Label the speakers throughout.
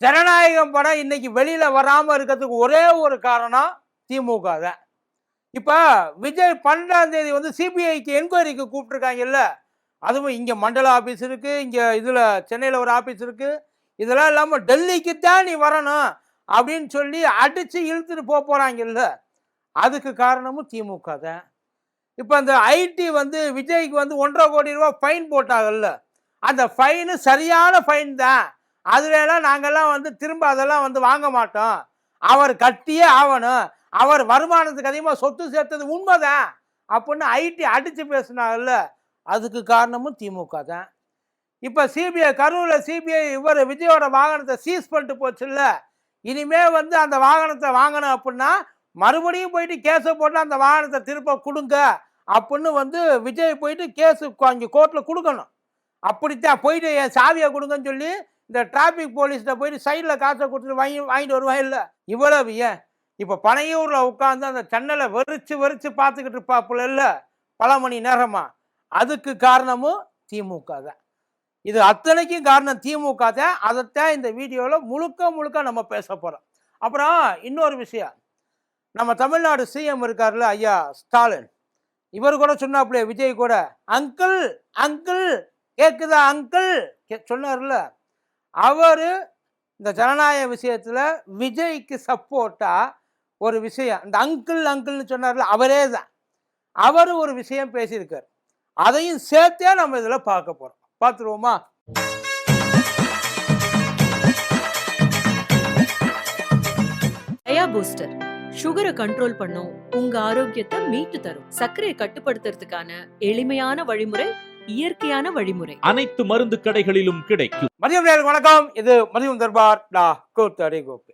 Speaker 1: ஜனநாயகம் படம் இன்னைக்கு வெளியில வராம இருக்கிறதுக்கு ஒரே ஒரு காரணம் திமுக தான். இப்ப விஜய் பன்னெண்டாம் தேதி வந்து சிபிஐக்கு என்கொயரிக்கு கூப்பிட்டுருக்காங்கல்ல அதுவும் இங்க மண்டல ஆபீஸ் இருக்கு இங்க இதுல சென்னையில ஒரு ஆபீஸ் இருக்கு இதெல்லாம் இல்லாம டெல்லிக்கு தான் நீ வரணும் அப்படின்னு சொல்லி அடிச்சு இழுத்துட்டு போக போறாங்கல்ல அதுக்கு காரணமும் திமுக தான். இப்போ அந்த ஐடி வந்து விஜய்க்கு வந்து ஒன்றரை கோடி ரூபா ஃபைன் போட்டாங்கல்ல அந்த ஃபைனு சரியான ஃபைன் தான். அதுலலாம் நாங்கெல்லாம் வந்து திரும்ப அதெல்லாம் வந்து வாங்க மாட்டோம். அவர் கட்டியே ஆகணும். அவர் வருமானத்துக்கு அதிகமாக சொத்து சேர்த்தது உண்மைதான். அப்படின்னு ஐடி அடித்து பேசினாங்கல்ல அதுக்கு காரணமும் திமுக தான். இப்போ சிபிஐ கரூரில் சிபிஐ இவர் விஜயோட வாகனத்தை சீஸ் பண்ணிட்டு போச்சுல்ல இனிமே வந்து அந்த வாகனத்தை வாங்கணும் அப்படின்னா மறுபடியும் போயிட்டு கேஸை போட்டு அந்த வாகனத்தை திருப்ப கொடுங்க. அப்படின்னு வந்து விஜய் போயிட்டு கேஸு அங்கே கோர்ட்டில் கொடுக்கணும். அப்படித்தான் போயிட்டு என் சாவியை கொடுங்கன்னு சொல்லி இந்த டிராஃபிக் போலீஸ்கிட்ட போயிட்டு சைடில் காசை கொடுத்துட்டு வாங்கி வாங்கிட்டு வருவான் இல்லை? இவ்வளவு ஏன்? இப்போ பனையூரில் உட்காந்து அந்த சென்னலை வெறிச்சு வெறிச்சு பார்த்துக்கிட்டு இருப்பாப்புல இல்லை? பல மணி நேரமாக அதுக்கு காரணமும் திமுக தான். இது அத்தனைக்கும் காரணம் திமுக தான். அதைத்தான் இந்த வீடியோவில் முழுக்க முழுக்க நம்ம பேச போகிறோம் அப்புறம் இன்னொரு விஷயம். நம்ம தமிழ்நாடு சிஎம் இருக்கார்ல ஐயா ஸ்டாலின். இவர் கூட சொன்னாப்புல விஜய் கூட அங்கிள் அங்கிள் கேட்குதா அங்கிள்? கே- சொன்னார்ல. அவர் இந்த ஜனநாயக விஷயத்தில் விஜய்க்கு சப்போர்ட்டா ஒரு விஷயம். இந்த அங்கிள் அங்கிள்னு சொன்னார்ல அவரே தான் அவர் ஒரு விஷயம் பேசியிருக்கார். அதையும் சேர்த்தே நம்ம இதில் பார்க்க போகிறோம் பார்த்துருவோமா?
Speaker 2: டயா பூஸ்டர் சுகரை கண்ட்ரோல் பண்ணும் உங்க ஆரோக்கியத்தை மீட்டு தரும். சர்க்கரையை கட்டுப்படுத்துறதுக்கான எளிமையான வழிமுறை இயற்கையான வழிமுறை.
Speaker 3: அனைத்து மருந்து கடைகளிலும் கிடைக்கும்.
Speaker 1: மதியம் வணக்கம். இது மதியம் தர்பார் டா கூத்தடி கோப்பு.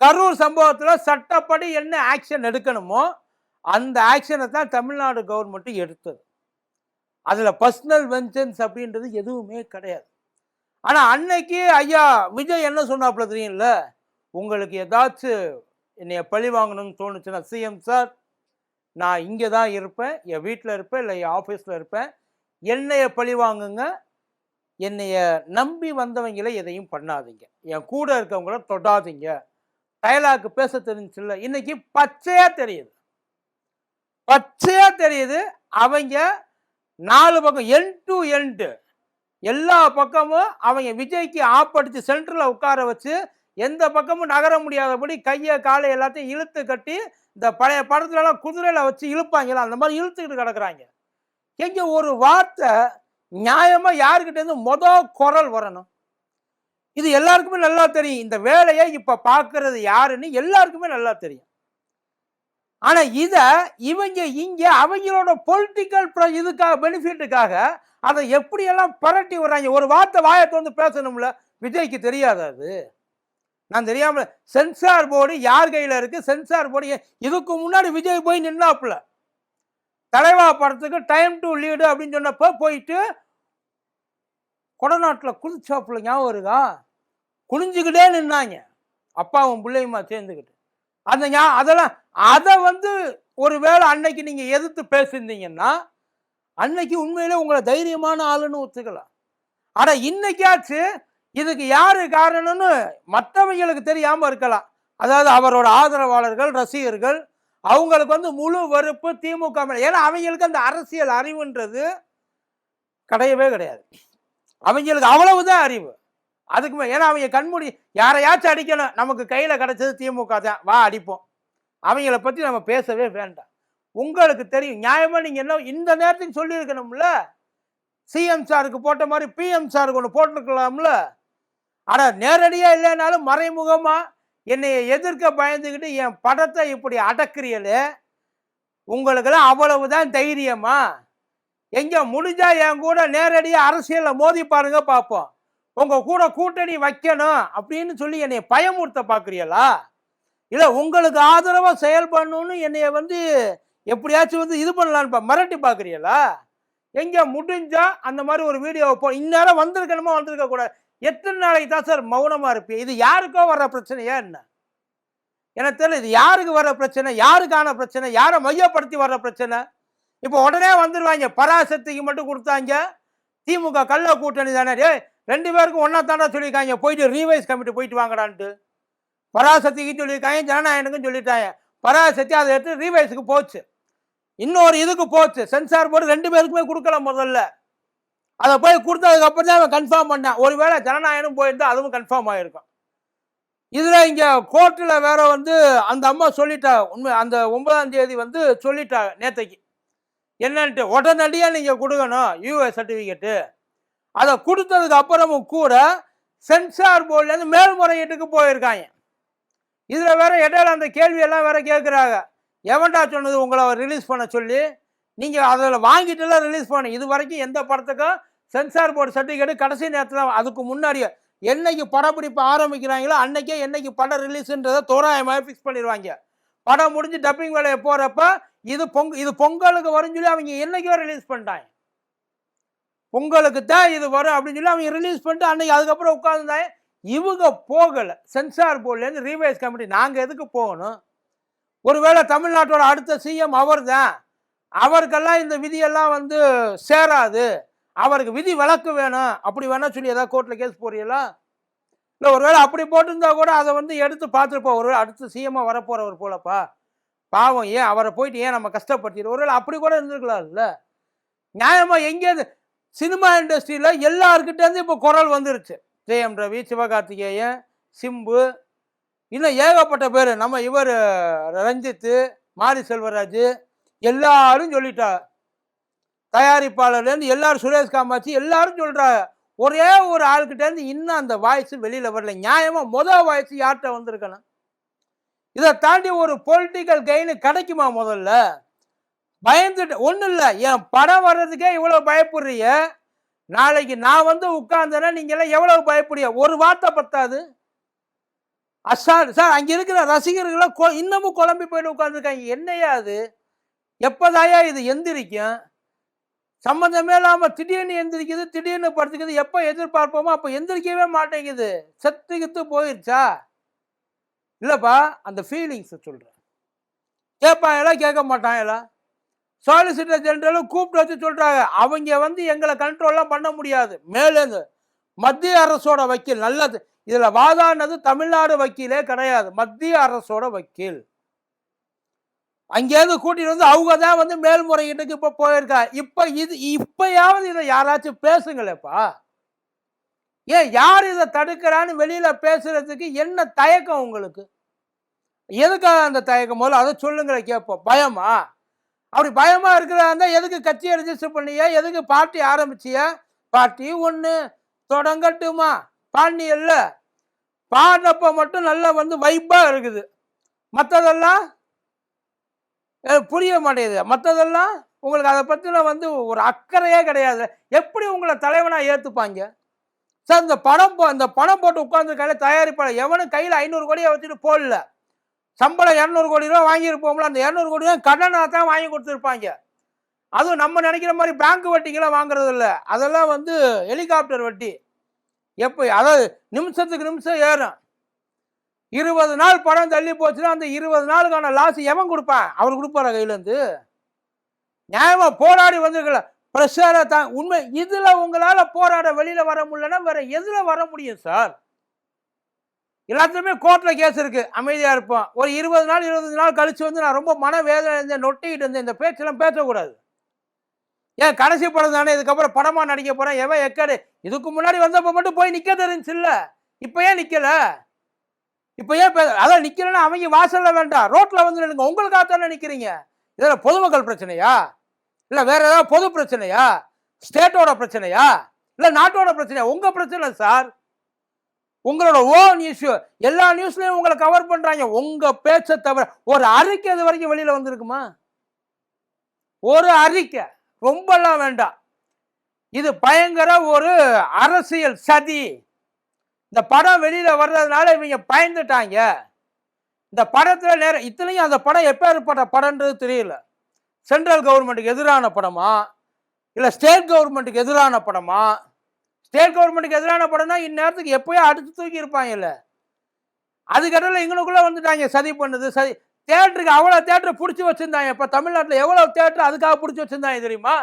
Speaker 1: கரூர் சம்பவத்தில் சட்டப்படி என்ன ஆக்ஷன் எடுக்கணுமோ அந்த ஆக்ஷனை தான் தமிழ்நாடு கவர்மெண்ட் எடுத்தது. அதில் பர்சனல் வெஞ்சன்ஸ் அப்படின்றது எதுவுமே கிடையாது. ஆனால் அன்னைக்கு ஐயா விஜய் என்ன சொன்னாப்புல தெரியும்ல? உங்களுக்கு ஏதாச்சும் என்னைய பழி வாங்கணும்னு தோணுச்சுன்னா சிஎம் சார் நான் இங்கே தான் இருப்பேன். என் வீட்டில் இருப்பேன் இல்லை என் ஆஃபீஸில் இருப்பேன். என்னைய பழி வாங்குங்க என்னைய நம்பி வந்தவங்கள எதையும் பண்ணாதீங்க. என் கூட இருக்கவங்கள தொடாதீங்க. டயலாக்கு பேச தெரிஞ்சில்ல இன்னைக்கு பச்சையா தெரியுது. பச்சையா தெரியுது. அவங்க நாலு பக்கம் என் டு. எண்டு எல்லா பக்கமும் அவங்க விஜய்க்கு ஆப்படிச்சு சென்டரில் உட்கார வச்சு எந்த பக்கமும் நகர முடியாதபடி கையை காலை எல்லாத்தையும் இழுத்து கட்டி இந்த பழைய படத்துலலாம் குதிரையில் வச்சு இழுப்பாங்களா? அந்த மாதிரி இழுத்துக்கிட்டு கிடக்குறாங்க. எங்க ஒரு வார்த்தை நியாயமா யாருக்கிட்ட இருந்து மொத குரல் வரணும்? இது எல்லாருக்குமே நல்லா தெரியும். இந்த வேலையை இப்ப பார்க்கறது யாருன்னு எல்லாருக்குமே நல்லா தெரியும். ஆனா இத இவங்க இங்க அவங்களோட பொலிட்டிக்கல் இதுக்காக பெனிஃபிட்டுக்காக அதை எப்படியெல்லாம் பரட்டி வர்றாங்க ஒரு வார்த்தை வாயத்தை வந்து பேசணும்ல? விஜய்க்கு தெரியாது அது? நான் தெரியாமல் சென்சார் போர்டு யார் கையில் இருக்குது சென்சார் போர்டு இதுக்கு முன்னாடி விஜய் போய் நின்னாப்புல. தலைவா படத்துக்கு டைம் டு லீடு அப்படின்னு சொன்னப்ப போயிட்டு கொடநாட்டில் குளிச்சாப்புல ஞாபகம் இருக்கா? குனிஞ்சுக்கிட்டே நின்னாங்க. அப்பாவும் பிள்ளையுமா சேர்ந்துக்கிட்டு. அந்த ஞா அதெல்லாம் அதை வந்து ஒருவேளை அன்னைக்கு நீங்கள் எதிர்த்து பேசியிருந்தீங்கன்னா அன்னைக்கு உண்மையிலே உங்களை தைரியமான ஆளுன்னு ஒத்துக்கலாம் ஆனால் இன்னைக்காச்சு இதுக்கு யார் காரணம்னு மற்றவங்களுக்கு தெரியாமல் இருக்கலாம். அதாவது அவரோட ஆதரவாளர்கள் ரசிகர்கள் அவங்களுக்கு வந்து முழு வெறுப்பு திமுக மேலே. ஏன்னா அவங்களுக்கு அந்த அரசியல் அறிவுன்றது கிடையவே கிடையாது. அவங்களுக்கு அவ்வளவுதான் அறிவு. அதுக்குமே ஏன்னா அவங்க கண்மூடி யாரையாச்சும் அடிக்கணும். நமக்கு கையில் கிடைச்சது திமுக தான். வா அடிப்போம். அவங்கள பற்றி நம்ம பேசவே வேண்டாம். உங்களுக்கு தெரியும். நியாயமாக நீங்கள் என்ன இந்த நேரத்துக்கு சொல்லியிருக்கணும்ல? சிஎம் சாருக்கு போட்ட மாதிரி பிஎம் சாருக்கு ஒன்று போட்டிருக்கலாம்ல? ஆனால் நேரடியாக இல்லைனாலும் மறைமுகமாக என்னை எதிர்க்க பயந்துக்கிட்டு என் படத்தை இப்படி அடக்குறீங்களே? உங்களுக்கெல்லாம் அவ்வளவுதான் தைரியமா? எங்கே முடிஞ்சா என் கூட நேரடியாக அரசியலில் மோதி பாருங்க பார்ப்போம் உங்கள் கூட கூட்டணி வைக்கணும் அப்படின்னு சொல்லி என்னை பயமுறுத்த பார்க்குறீங்களா இல்லை உங்களுக்கு ஆதரவாக செயல்படணும்னு என்னைய வந்து எப்படியாச்சும் வந்து இது பண்ணலான்னு பா- மிரட்டி பார்க்குறீங்களா எங்கே முடிஞ்சால் அந்த மாதிரி ஒரு வீடியோ போ இந்நேரம் வந்திருக்கணுமா வந்திருக்க கூடாது எத்தனை நாளைக்கு தான் சார் மௌனமாக இருப்பீங்க இது யாருக்கோ வர்ற பிரச்சனையா என்ன? எனக்கு தெரியல இது யாருக்கு வர்ற பிரச்சனை யாருக்கான பிரச்சனை யாரை மையப்படுத்தி வர்ற பிரச்சனை? இப்போ உடனே வந்துடுவாங்க பராசக்திக்கு மட்டும் கொடுத்தாங்க திமுக கள்ள கூட்டணி தானே. ரெண்டு பேருக்கும் ஒன்றா தாண்டா சொல்லியிருக்காங்க போயிட்டு ரீவைஸ் கமிட்டி போயிட்டு வாங்கடான்ட்டு. பராசக்திக்கும் சொல்லியிருக்காங்க ஜனநாயகனுக்கும் சொல்லிட்டாங்க. பராசக்தி அதை எடுத்து ரீவைஸுக்கு போச்சு. இன்னொரு இதுக்கு போச்சு. சென்சார் போர்டு ரெண்டு பேருக்குமே கொடுக்கல முதல்ல. அதை போய் கொடுத்ததுக்கப்புறம் தான் அவன் கன்ஃபார்ம் பண்ணான். ஒருவேளை ஜனநாயகனும் போயிருந்தா அதுவும் கன்ஃபார்ம் ஆகிருக்கும் இதில் இங்கே கோர்ட்டில் வேற வந்து அந்த அம்மா சொல்லிட்டா உண்மை அந்த ஒன்பதாம் தேதி வந்து சொல்லிட்டா நேத்தைக்கு. என்னன்ட்டு உடனடியாக நீங்கள் கொடுக்கணும் யூஏ சர்டிஃபிகேட்டு அதை கொடுத்ததுக்கு அப்புறமும் கூட சென்சார் போர்ட்லேருந்து மேல்முறையீட்டுக்கு போயிருக்காங்க. இதில் வேற இடையில அந்த கேள்வியெல்லாம் வேற கேட்குறாங்க. எவன்டா சொன்னது உங்களை ரிலீஸ் பண்ண சொல்லி? நீங்கள் அதில் வாங்கிட்டுலாம் ரிலீஸ் பண்ண இது வரைக்கும் எந்த படத்துக்கும் சென்சார் போர்டு சர்டிஃபிகேட் கடைசி நேரத்தில் அதுக்கு முன்னாடியே என்னைக்கு படப்பிடிப்பு ஆரம்பிக்கிறாங்களோ அன்னைக்கே என்னைக்கு படம் ரிலீஸுன்றதை தோராயமாக ஃபிக்ஸ் பண்ணிடுவாங்க. படம் முடிஞ்சு டப்பிங் வேலையை போகிறப்ப இது பொங்க இது பொங்கலுக்கு வரும்னு சொல்லி அவங்க என்னைக்கோ ரிலீஸ் பண்ணிட்டாங்க. பொங்கலுக்கு தான் இது வரும் அப்படின்னு சொல்லி அவங்க ரிலீஸ் பண்ணிட்டு அன்னைக்கு அதுக்கப்புறம் உட்காந்துருந்தாங்க இவங்க போகலை. சென்சார் போர்ட்லேருந்து ரீவைஸ் கமிட்டி நாங்கள் எதுக்கு போகணும்? ஒருவேளை தமிழ்நாட்டோட அடுத்த சிஎம் அவர் தான் அவருக்கெல்லாம் இந்த விதியெல்லாம் வந்து சேராது. அவருக்கு விதி விளக்கு வேணும். அப்படி வேணா சொல்லி ஏதாவது கோர்ட்டில் கேஸ் போறீங்களா இல்லை ஒருவேளை அப்படி போட்டிருந்தா கூட அதை வந்து எடுத்து பார்த்துருப்போம். ஒருவேளை அடுத்து சிஎம்மாக வரப்போகிறவர் போலப்பா. பாவம் ஏன் அவரை போயிட்டு ஏன் நம்ம கஷ்டப்படுத்திடு ஒருவேளை அப்படி கூட இருந்திருக்கலாம்ல நியாயமாக எங்கேயாவது சினிமா இண்டஸ்ட்ரியில் எல்லாருக்கிட்டேருந்து இப்போ குரல் வந்துருச்சு. ஜெயம் ரவி சிவகார்த்திகேயன் சிம்பு. இன்னும் ஏகப்பட்ட பேர். நம்ம இவர் ரஞ்சித்து மாரி செல்வராஜ் எல்லாரும் சொல்லிட்டா தயாரிப்பாளர்லேருந்து எல்லாரும் சுரேஷ் காமாட்சி எல்லாரும் சொல்கிறாங்க ஒரே ஒரு ஆள்கிட்டேருந்து இன்னும் அந்த வாய்ஸ் வெளியில் வரல. நியாயமாக முதல் வாய்ஸ் யார்கிட்ட வந்திருக்கணும்? இதை தாண்டி ஒரு பொலிட்டிக்கல் கெயின் கிடைக்குமா முதல்ல? பயந்துட்டு ஒன்றும் இல்லை. என் படம் வர்றதுக்கே இவ்வளோ பயப்படுறிய நாளைக்கு நான் வந்து உட்கார்ந்தேன்னா நீங்களாம் எவ்வளோ பயப்படுறிய ஒரு வார்த்தை பத்தாது. அசால் சார் அங்கே இருக்கிற ரசிகர்கள்லாம் கொ இன்னமும் குழம்பி போயிட்டு உட்காந்துருக்காங்க என்னையா அது? எப்போதாயா இது எந்திரிக்கும்? சம்மந்தமே இல்லாமல் திடீர்னு எந்திரிக்குது திடீர்னு படுத்துக்குது. எப்போ எதிர்பார்ப்போமோ அப்போ எந்திரிக்கவே மாட்டேங்குது. செத்து கித்து போயிடுச்சா இல்லைப்பா அந்த ஃபீலிங்ஸை சொல்கிறேன் கேட்பாங்களா கேட்க மாட்டான் எல்லாம். சாலிசிட்டர் ஜெனரலும் கூப்பிட்டு வச்சு சொல்கிறாங்க அவங்க வந்து எங்களை கண்ட்ரோல்லாம் பண்ண முடியாது. மேலேருந்து மத்திய அரசோட வக்கீல் நல்லது. இதில் வாதாடினது தமிழ்நாடு வக்கீலே கிடையாது. மத்திய அரசோட வக்கீல். அங்கேருந்து கூட்டிட்டு வந்து அவங்க தான் வந்து மேல்முறையீட்டுக்கு இப்போ போயிருக்கா. இப்போ இது இப்பயாவது இதை யாராச்சும் பேசுங்களேப்பா. ஏன் யார் இதை தடுக்கிறான்னு வெளியில் பேசுறதுக்கு என்ன தயக்கம் உங்களுக்கு? எதுக்காக அந்த தயக்கம்? போல அதை சொல்லுங்களை கேட்போம். பயமா? அப்படி பயமா இருக்கிறதா இருந்தால் எதுக்கு கட்சியை ரெஜிஸ்டர் பண்ணியா? எதுக்கு பார்ட்டி ஆரம்பிச்சியா? பார்ட்டி ஒன்று தொடங்கட்டுமா? பாண்டி இல்லை. பாடினப்ப மட்டும் நல்லா வந்து வைப்பாக இருக்குது. மற்றதெல்லாம் புரிய மாட்டேங்குது. மற்றதெல்லாம் உங்களுக்கு அதை பற்றின வந்து ஒரு அக்கறையே கிடையாது. எப்படி உங்களை தலைவனாக ஏற்றுப்பாங்க சார் இந்த பணம் போ இந்த பணம் போட்டு உட்காந்துருக்காங்க தயாரிப்பாளர் எவனும் கையில் ஐநூறு கோடியை வச்சுட்டு போடல. சம்பளம் இரநூறு கோடி ரூபா வாங்கியிருப்போம்ல அந்த இரநூறு கோடி ரூபா கடனாக தான் வாங்கி கொடுத்துருப்பாங்க. அதுவும் நம்ம நினைக்கிற மாதிரி பேங்க் வட்டிக்கெல்லாம் வாங்குறது இல்லை. அதெல்லாம் வந்து ஹெலிகாப்டர் வட்டி. எப்போ அதாவது நிமிஷத்துக்கு நிமிஷம் ஏறும். இருபது நாள் படம் தள்ளி போச்சுன்னா அந்த இருபது நாளுக்கான லாஸ் எவன் கொடுப்பான்? அவர் கொடுப்பாரா கையிலேருந்து நியாயமாக போராடி வந்திருக்கல. ப்ரெஷரை தான். உண்மை இதில் உங்களால் போராட வெளியில் வர முடியலன்னா வேற எதில் வர முடியும் சார் எல்லாத்துலேயுமே கோர்ட்டில் கேஸ் இருக்குது அமைதியாக இருப்போம். ஒரு இருபது நாள் இருபது நாள் கழித்து வந்து நான் ரொம்ப மன வேதனை இருந்தேன் நொட்டிக்கிட்டு இருந்தேன். இந்த பேச்செல்லாம் பேசக்கூடாது. ஏன் கடைசி படம் தானே? இதுக்கப்புறம் படமாக நடிக்க போகிறேன் எவன் எக்கடு? இதுக்கு முன்னாடி வந்தப்போ மட்டும் போய் நிற்க தெரிஞ்சு இப்போ ஏன் நிற்கலை இப்போ ஏன் பே- அதான் நிற்கிறேன்னா அவங்க வாசலில் வேண்டாம். ரோட்டில் வந்து நினைங்க உங்களுக்காக தானே நிற்கிறீங்க இதில் பொதுமக்கள் பிரச்சனையா? இல்லை வேற ஏதாவது பொது பிரச்சனையா? ஸ்டேட்டோட பிரச்சனையா? இல்லை நாட்டோட பிரச்சனையா? உங்கள் பிரச்சனை சார். உங்களோட ஓன் இஷ்யூ எல்லா நியூஸ்லையும் உங்களை கவர் பண்ணுறாங்க உங்கள் பேச்சை தவிர ஒரு அறிக்கை இது வரைக்கும் வெளியில் வந்திருக்குமா? ஒரு அறிக்கை. ரொம்பலாம் வேண்டாம். இது பயங்கர ஒரு அரசியல் சதி. இந்த படம் வெளியில வர்றதுனால இவங்க பயந்துட்டாங்க. இந்த படத்துல நேரம் இத்தனையும் அந்த படம் எப்பேற்பட்ட படம்ன்றது தெரியல. சென்ட்ரல் கவர்மெண்ட்டுக்கு எதிரான படமா? இல்லை ஸ்டேட் கவர்மெண்ட்டுக்கு எதிரான படமா? ஸ்டேட் கவர்மெண்ட்டுக்கு எதிரான படம்னா இந்நேரத்துக்கு எப்போயோ அடுத்து தூக்கி இருப்பாங்கல்ல. அதுக்கடையில் எங்களுக்குள்ள வந்துட்டாங்க. சதி பண்ணுது சதி. தேட்டருக்கு அவ்வளோ தேட்டர் பிடிச்சி வச்சிருந்தாங்க. இப்போ தமிழ்நாட்டில் எவ்வளோ தேட்டர் அதுக்காக பிடிச்சி வச்சிருந்தாங்க தெரியுமா?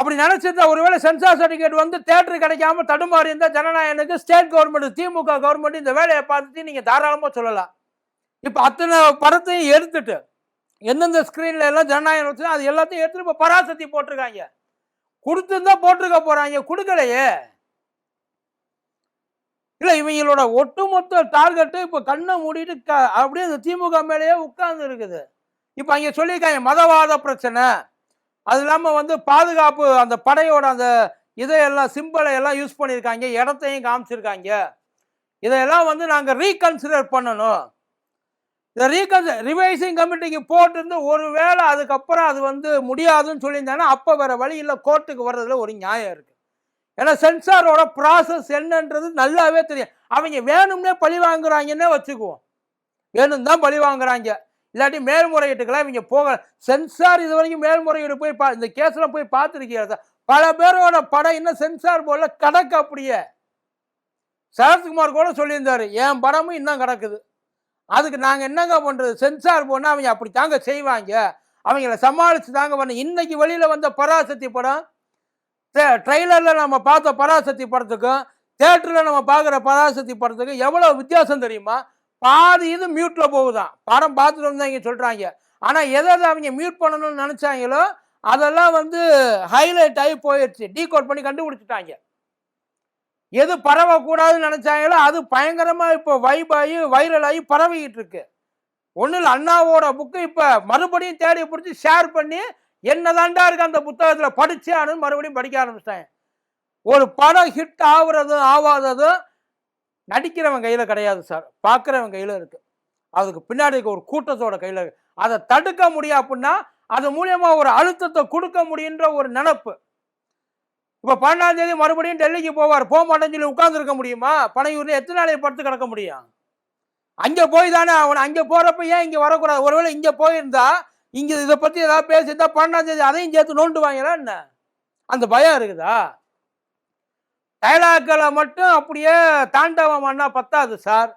Speaker 1: அப்படி நினச்சிருந்தா ஒருவேளை சென்சார் சர்டிஃபிகேட் வந்து தேட்டர் கிடைக்காம தடுமாறி இருந்தால் ஜனநாயகனுக்கு ஸ்டேட் கவர்மெண்ட் திமுக கவர்மெண்ட் இந்த வேலையை பார்த்துட்டு நீங்கள் தாராளமாக சொல்லலாம். இப்போ அத்தனை படத்தையும் எடுத்துட்டு எந்தெந்த ஸ்க்ரீனில் எல்லாம் ஜனநாயகம் வச்சுனா அது எல்லாத்தையும் எடுத்துட்டு இப்போ பராசக்தி போட்டிருக்காங்க. கொடுத்துருந்தா போட்டிருக்க போகிறாங்க கொடுக்கலையே. இல்லை இவங்களோட ஒட்டுமொத்த டார்கெட்டு இப்போ கண்ணை மூடிட்டு க- அப்படியே இந்த திமுக மேலேயே உட்கார்ந்து இருக்குது. இப்போ அங்கே சொல்லியிருக்காங்க மதவாத பிரச்சனை. அது இல்லாமல் வந்து பாதுகாப்பு அந்த படையோட அந்த இதையெல்லாம் சிம்பிளை எல்லாம் யூஸ் பண்ணியிருக்காங்க இடத்தையும் காமிச்சிருக்காங்க. இதையெல்லாம் வந்து நாங்கள் ரீகன்சிடர் பண்ணணும். இந்த ரீகன்சி ரிவைசிங் கமிட்டிக்கு போட்டிருந்து ஒருவேளை அதுக்கப்புறம் அது வந்து முடியாதுன்னு சொல்லியிருந்தாங்கன்னா அப்போ வேறு வழி இல்லை கோர்ட்டுக்கு வர்றதுல ஒரு நியாயம் இருக்குது ஏன்னா சென்சாரோட ப்ராசஸ் என்னன்றது நல்லாவே தெரியும். அவங்க வேணும்னே பழி வாங்குறாங்கன்னே வச்சுக்குவோம். வேணும் தான் பழி வாங்குறாங்க. இல்லாட்டி மேல்முறையீட்டுக்கெல்லாம் இவங்க போக சென்சார் இது வரைக்கும் மேல்முறையீடு போய் பா இந்த கேஸ்லாம் போய் பார்த்துருக்கீங்க பல பேரோட படம் இன்னும் சென்சார் போர்டில் கிடக்கு அப்படியே. சரத்குமார் கூட சொல்லியிருந்தாரு என் படமும் இன்னும் கிடக்குது. அதுக்கு நாங்கள் என்னங்க பண்ணுறது சென்சார் போனால் அவங்க அப்படி தாங்க செய்வாங்க. அவங்கள சமாளித்து தாங்க பண்ண இன்னைக்கு வெளியில் வந்த பராசக்தி படம் ட்ரெய்லரில் நம்ம பார்த்த பராசக்தி படத்துக்கும் தேட்டரில் நம்ம பார்க்குற பராசக்தி படத்துக்கும் எவ்வளோ வித்தியாசம் தெரியுமா? பாதி இது மியூட்டில் போகுதான். படம் பார்த்துட்டு வந்தாங்க சொல்கிறாங்க ஆனால் எதை எதை அவங்க மியூட் பண்ணணும்னு நினச்சாங்களோ அதெல்லாம் வந்து ஹைலைட் ஆகி போயிடுச்சு டீகோட் பண்ணி கண்டுபிடிச்சிட்டாங்க. எது பரவக்கூடாதுன்னு நினச்சாங்களோ அது பயங்கரமாக இப்போ வைப் ஆகி பரவிக்கிட்டு இருக்கு. ஒன்றும் இல்லை அண்ணாவோட புக்கு இப்போ மறுபடியும் தேடி பிடிச்சி ஷேர் பண்ணி என்னதாண்டா இருக்கு அந்த புத்தகத்தில்? படித்தேன்னு மறுபடியும் படிக்க ஆரம்பிச்சிட்டாங்க. ஒரு படம் ஹிட் ஆகுறதும் ஆகாததும் நடிக்கிறவன் கையில் கிடையாது சார் பார்க்குறவன் கையில் இருக்குது அதுக்கு பின்னாடி ஒரு கூட்டத்தோட கையில் இருக்குது அதை தடுக்க முடியும் அப்படின்னா அது மூலியமாக ஒரு அழுத்தத்தை கொடுக்க முடியுன்ற ஒரு நினப்பு. இப்போ பன்னெண்டாம் தேதி மறுபடியும் டெல்லிக்கு போவார். போக மாட்டேன்னு சொல்லி உட்காந்துருக்க முடியுமா? பனையூரில் எத்தனை நாளைக்கு படுத்து கிடக்க முடியும்? அங்கே போய் தானே அவன் அங்கே போகிறப்ப ஏன் இங்கே வரக்கூடாது? ஒருவேளை இங்கே போயிருந்தா இங்கே இதை பற்றி ஏதாவது பேசியிருந்தா பன்னெண்டாம் தேதி அதையும் சேர்த்து நோண்டு நோண்டுவாங்களா என்ன? அந்த பயம் இருக்குதா? டைலாக்களை மட்டும் அப்படியே தாண்டவம் பண்ணால் பத்தாது சார்.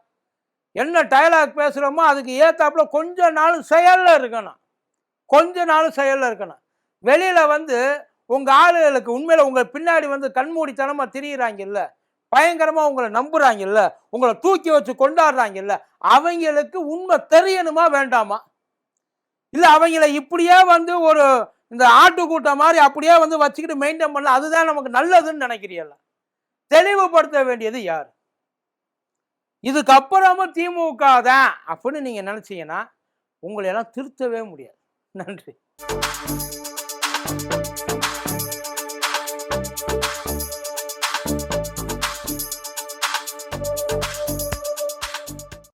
Speaker 1: என்ன டைலாக் பேசுகிறோமோ அதுக்கு ஏற்றாப்புல கொஞ்ச நாள் செயலில் இருக்கணும். கொஞ்ச நாள் செயலில் இருக்கணும். வெளியில் வந்து உங்கள் ஆளுகளுக்கு உண்மையில் உங்கள் பின்னாடி வந்து கண்மூடித்தனமா திரியிறாங்கல்ல பயங்கரமாக உங்களை நம்புகிறாங்கல்ல உங்களை தூக்கி வச்சு கொண்டாடுறாங்கல்ல அவங்களுக்கு உண்மை தெரியணுமா வேண்டாமா? இல்லை அவங்கள இப்படியே வந்து ஒரு இந்த ஆட்டுக்கூட்டம் மாதிரி அப்படியே வந்து வச்சுக்கிட்டு மெயின்டைன் பண்ணல அதுதான் நமக்கு நல்லதுன்னு நினைக்கிறீல்ல தெளிவுபடுத்த வேண்டியது யார்? இதுக்கப்புறமும் திமுக தான் அப்படின்னு நீங்க நினச்சிங்கன்னா உங்களை எல்லாம் திருத்தவே முடியாது. நன்றி.